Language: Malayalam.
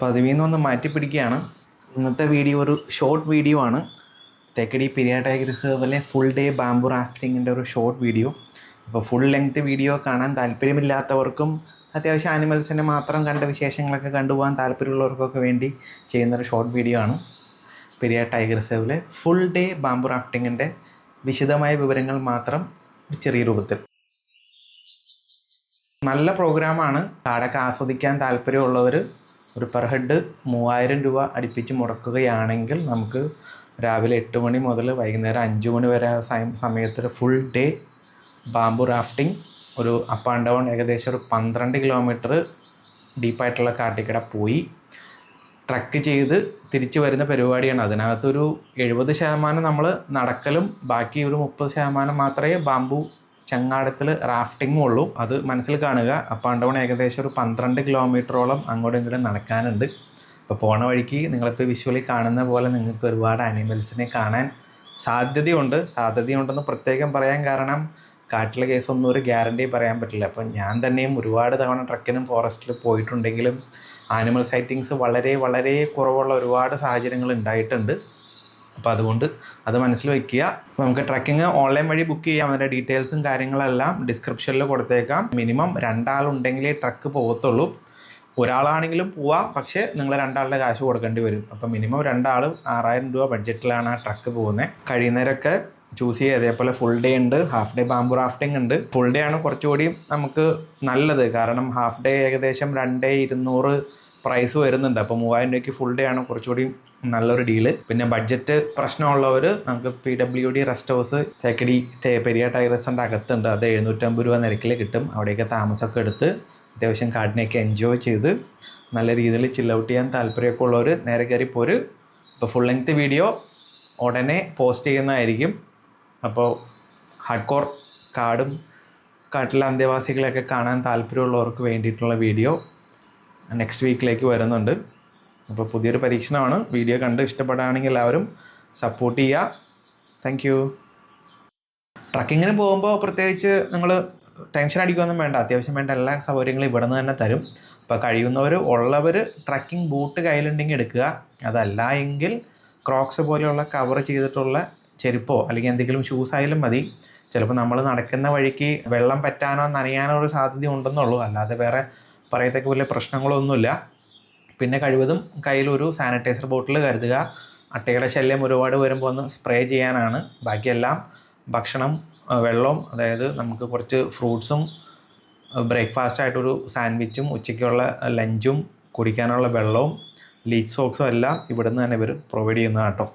പതിവിൽ നിന്നൊന്ന് മാറ്റി പിടിക്കുകയാണ് ഇന്നത്തെ വീഡിയോ ഒരു ഷോർട്ട് വീഡിയോ ആണ്. തേക്കടി പെരിയ ടൈഗർ റിസർവിലെ ഫുൾ ഡേ ബാംബു റാഫ്റ്റിങ്ങിന്റെ ഒരു ഷോർട്ട് വീഡിയോ അപ്പോൾ ഫുൾ ലെങ്ത് വീഡിയോ കാണാൻ താല്പര്യമില്ലാത്തവർക്കും അത്യാവശ്യം ആനിമൽസിനെ മാത്രം കണ്ട വിശേഷങ്ങളൊക്കെ കണ്ടുപോകാൻ താല്പര്യമുള്ളവർക്കൊക്കെ വേണ്ടി ചെയ്യുന്നൊരു ഷോർട്ട് വീഡിയോ ആണ്. പെരിയ ടൈഗർ റിസർവിലെ ഫുൾ ഡേ ബാംബു റാഫ്റ്റിങ്ങിന്റെ വിശദമായ വിവരങ്ങൾ മാത്രം ഒരു ചെറിയ രൂപത്തിൽ. നല്ല പ്രോഗ്രാമാണ് കാടൊക്കെ ആസ്വദിക്കാൻ താല്പര്യമുള്ളവർ ഒരു പെർ ഹെഡ് മൂവായിരം രൂപ അടുപ്പിച്ച് മുടക്കുകയാണെങ്കിൽ നമുക്ക് രാവിലെ എട്ട് മണി മുതൽ വൈകുന്നേരം അഞ്ച് മണി വരെ ആ സമയം സമയത്തിൽ ഫുൾ ഡേ ബാംബു റാഫ്റ്റിംഗ് ഒരു അപ്പ് ആൻഡ് ഡൗൺ ഏകദേശം ഒരു പന്ത്രണ്ട് കിലോമീറ്റർ ഡീപ്പായിട്ടുള്ള കാട്ടിക്കട പോയി ട്രക്ക് ചെയ്ത് തിരിച്ചു വരുന്ന പരിപാടിയാണ്. അതിനകത്തൊരു എഴുപത് ശതമാനം നമ്മൾ നടക്കലും ബാക്കി ഒരു മുപ്പത് ശതമാനം മാത്രമേ ബാംബു ചങ്ങാടത്തിൽ റാഫ്റ്റിങ്ങും ഉള്ളൂ. അത് മനസ്സിൽ കാണുക. അപ്പോൾ ഡൗൺ ഏകദേശം ഒരു പന്ത്രണ്ട് കിലോമീറ്ററോളം അങ്ങോട്ടും ഇങ്ങോട്ടും നടക്കാനുണ്ട്. അപ്പോൾ പോണ വഴിക്ക് നിങ്ങളിപ്പോൾ വിഷ്വലി കാണുന്ന പോലെ നിങ്ങൾക്ക് ഒരുപാട് അനിമൽസിനെ കാണാൻ സാധ്യതയുണ്ട്. സാധ്യതയുണ്ടെന്ന് പ്രത്യേകം പറയാൻ കാരണം കാട്ടിലെ കേസൊന്നും ഒരു ഗ്യാരണ്ടി പറയാൻ പറ്റില്ല. അപ്പം ഞാൻ തന്നെയും ഒരുപാട് തവണ ട്രക്കിനും ഫോറസ്റ്റിൽ പോയിട്ടുണ്ടെങ്കിലും ആനിമൽ സൈറ്റിങ്സ് വളരെ വളരെ കുറവുള്ള ഒരുപാട് സാഹചര്യങ്ങൾ ഉണ്ടായിട്ടുണ്ട്. അപ്പോൾ അതുകൊണ്ട് അത് മനസ്സിൽ വെക്കുക. നമുക്ക് ട്രക്കിംഗ് ഓൺലൈൻ വഴി ബുക്ക് ചെയ്യാം. അതിന്റെ ഡീറ്റെയിൽസും കാര്യങ്ങളെല്ലാം ഡിസ്ക്രിപ്ഷനിൽ കൊടുത്തേക്കാം. മിനിമം രണ്ടാളുണ്ടെങ്കിലേ ട്രക്ക് പോകത്തുള്ളൂ ഒരാളാണെങ്കിലും പോവാം. പക്ഷേ നിങ്ങൾ രണ്ടാളുടെ കാശ് കൊടുക്കേണ്ടി വരും. അപ്പോൾ മിനിമം രണ്ടാൾ ആറായിരം രൂപ ബഡ്ജറ്റിലാണ് ആ ട്രക്ക് പോകുന്നത് കഴിയുന്നവരൊക്കെ ചൂസ് ചെയ്യുക അതേപോലെ ഫുൾ ഡേ ഉണ്ട്. ഹാഫ് ഡേ ബാമ്പു റാഫ്റ്റിംഗ് ഉണ്ട്. ഫുൾ ഡേ ആണ് കുറച്ചുകൂടി നമുക്ക് നല്ലത്. കാരണം ഹാഫ് ഡേ ഏകദേശം രണ്ടേ ഇരുന്നൂറ് പ്രൈസ് വരുന്നുണ്ട്. അപ്പോൾ മൂവായിരം രൂപയ്ക്ക് ഫുൾ ഡേ ആണ് കുറച്ചുകൂടി നല്ലൊരു ഡീൽ പിന്നെ ബഡ്ജറ്റ് പ്രശ്നമുള്ളവർ നമുക്ക് P W D rest house Thekkady Periyar ടൈറസിന്റെ അകത്തുണ്ട്. അത് എഴുന്നൂറ്റമ്പത് രൂപ നിരക്കിൽ കിട്ടും. അവിടെയൊക്കെ താമസമൊക്കെ എടുത്ത് അത്യാവശ്യം കാടിനെയൊക്കെ എൻജോയ് ചെയ്ത് നല്ല രീതിയിൽ ചില്ലൗട്ട് ചെയ്യാൻ താല്പര്യമൊക്കെ ഉള്ളവർ നേരെ കയറി പോര്. ഇപ്പോൾ ഫുൾ ലെങ്ത് വീഡിയോ ഉടനെ പോസ്റ്റ് ചെയ്യുന്നതായിരിക്കും. അപ്പോൾ ഹാർഡ് കോർ കാടും കാട്ടിലെ അന്തേവാസികളെയൊക്കെ കാണാൻ താല്പര്യമുള്ളവർക്ക് വേണ്ടിയിട്ടുള്ള വീഡിയോ നെക്സ്റ്റ് വീക്കിലേക്ക് വരുന്നുണ്ട്. അപ്പോൾ പുതിയൊരു പരീക്ഷണമാണ്. വീഡിയോ കണ്ട് ഇഷ്ടപ്പെടുകയാണെങ്കിൽ എല്ലാവരും സപ്പോർട്ട് ചെയ്യുക. താങ്ക് യു ട്രക്കിങ്ങിന് പോകുമ്പോൾ പ്രത്യേകിച്ച് നിങ്ങൾ ടെൻഷൻ അടിക്കുകയൊന്നും വേണ്ട. അത്യാവശ്യം വേണ്ട എല്ലാ സൗകര്യങ്ങളും ഇവിടെ നിന്ന് തന്നെ തരും. അപ്പോൾ കഴിയുന്നവർ ഉള്ളവർ ട്രക്കിംഗ് ബൂട്ട് കയ്യിലുണ്ടെങ്കിൽ എടുക്കുക. അതല്ല എങ്കിൽ ക്രോക്സ് പോലെയുള്ള കവർ ചെയ്തിട്ടുള്ള ചെരുപ്പോ അല്ലെങ്കിൽ എന്തെങ്കിലും ഷൂസ് ആയാലും മതി. ചിലപ്പോൾ നമ്മൾ നടക്കുന്ന വഴിക്ക് വെള്ളം പറ്റാനോ നനയാനോ ഒരു സാധ്യത ഉണ്ടെന്നുള്ളൂ. അല്ലാതെ വേറെ പറയത്തക്ക വലിയ പ്രശ്നങ്ങളൊന്നുമില്ല. പിന്നെ കഴിവതും കയ്യിലൊരു സാനിറ്റൈസർ ബോട്ടിൽ കരുതുക. അട്ടയുടെ ശല്യം ഒരുപാട് വരുമ്പോൾ ഒന്ന് സ്പ്രേ ചെയ്യാനാണ്. ബാക്കിയെല്ലാം ഭക്ഷണം വെള്ളവും അതായത് നമുക്ക് കുറച്ച് ഫ്രൂട്ട്സും ബ്രേക്ക്ഫാസ്റ്റ് ആയിട്ടൊരു സാൻഡ്വിച്ചും ഉച്ചയ്ക്കുള്ള ലഞ്ചും കുടിക്കാനുള്ള വെള്ളവും ലീച്ച് സോക്സും എല്ലാം ഇവിടുന്ന് തന്നെ ഇവർ പ്രൊവൈഡ് ചെയ്യുന്നതാണ് കേട്ടോ